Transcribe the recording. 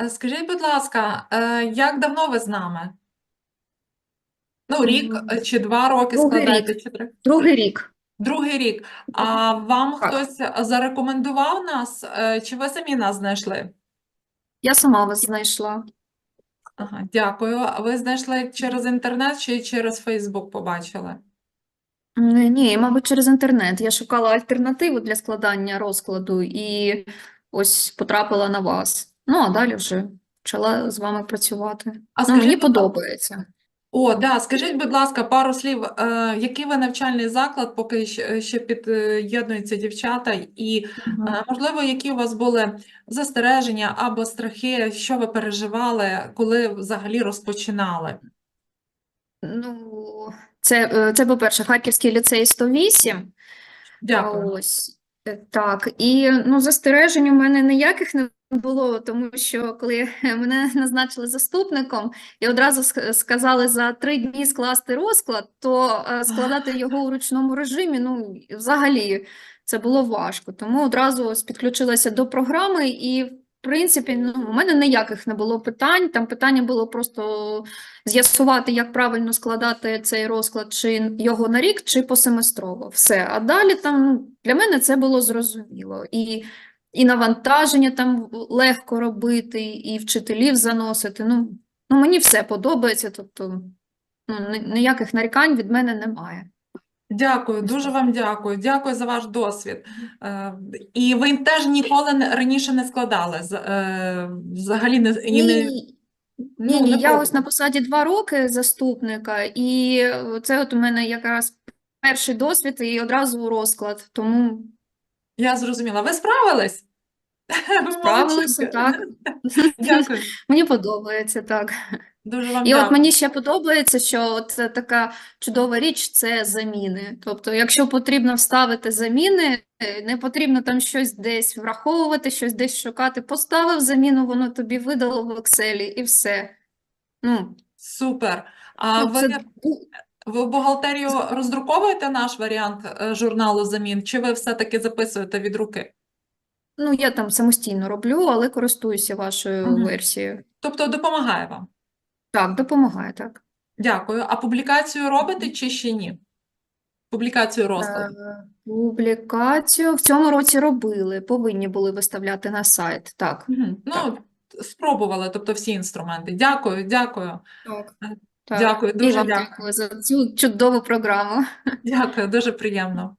Е, Скажіть, будь ласка, е, як давно ви з нами? Ну, рік е, чи два роки другий складаєте, рік. чи три? Другий рік. Другий рік. А вам Так. хтось зарекомендував нас, е, чи ви самі нас знайшли? Я сама вас знайшла. Ага, дякую. А ви знайшли через інтернет чи через Фейсбук побачили? М, Ні, мабуть, через інтернет. Я шукала альтернативу для складання розкладу і ось потрапила на вас. Ну, а далі вже почала з вами працювати. А Ну, мені скажіть, ласка, подобається. О, да, скажіть, будь ласка, пару слів, е, який ви навчальний заклад, поки ще, ще під'єднуються дівчата, і, е, можливо, які у вас були застереження або страхи, що ви переживали, коли взагалі розпочинали? Ну, це, е, це по-перше, Харківський ліцей 108. Дякую. Ось е, так. І ну, застережень у мене ніяких не було, тому що коли мене назначили заступником і одразу сказали за три дні скласти розклад, то е, складати його у ручному режимі, ну, взагалі, це було важко. Тому одразу ось підключилася до програми і. В принципі, ну, у мене ніяких не було питань. Там питання було просто з'ясувати, як правильно складати цей розклад, чи його на рік, чи посеместрово. Все. А далі там ну, для мене це було зрозуміло. І, і навантаження там легко робити, і вчителів заносити. Ну, ну мені все подобається, тобто ну, ніяких нарікань від мене немає. Дякую, дуже вам дякую. Дякую за ваш досвід. Е, І ви теж ніколи раніше не складали, е, взагалі не, і не, Ні, ну, ні, ні, я ось на посаді два роки заступника, і це от у мене якраз перший досвід і одразу розклад, тому Я зрозуміла. Ви справились? Молодчинка. так. Дякую. Мені подобається, так. Дуже вам І от мені ще подобається, що от така чудова річ це заміни. Тобто, якщо потрібно вставити заміни, не потрібно там щось десь враховувати, щось десь шукати. Поставив заміну, воно тобі видало в Excel і все. Ну, Супер. А ну, ви, це ви в бухгалтерію роздруковуєте наш варіант е, журналу замін, чи ви все-таки записуєте від руки? ну, я там самостійно роблю, але користуюся вашою Мгм. версією. Тобто допомагає вам? Так, допомагає, так. Дякую. А публікацію робите чи ще ні? Публікацію розкладу. Е, Публікацію в цьому році робили, повинні були виставляти на сайт. Так. Мгм. Ну, спробували, тобто всі інструменти. Дякую, дякую. Так. Так. Дякую, І вам дякую. дякую за цю чудову програму. Дякую, дуже приємно.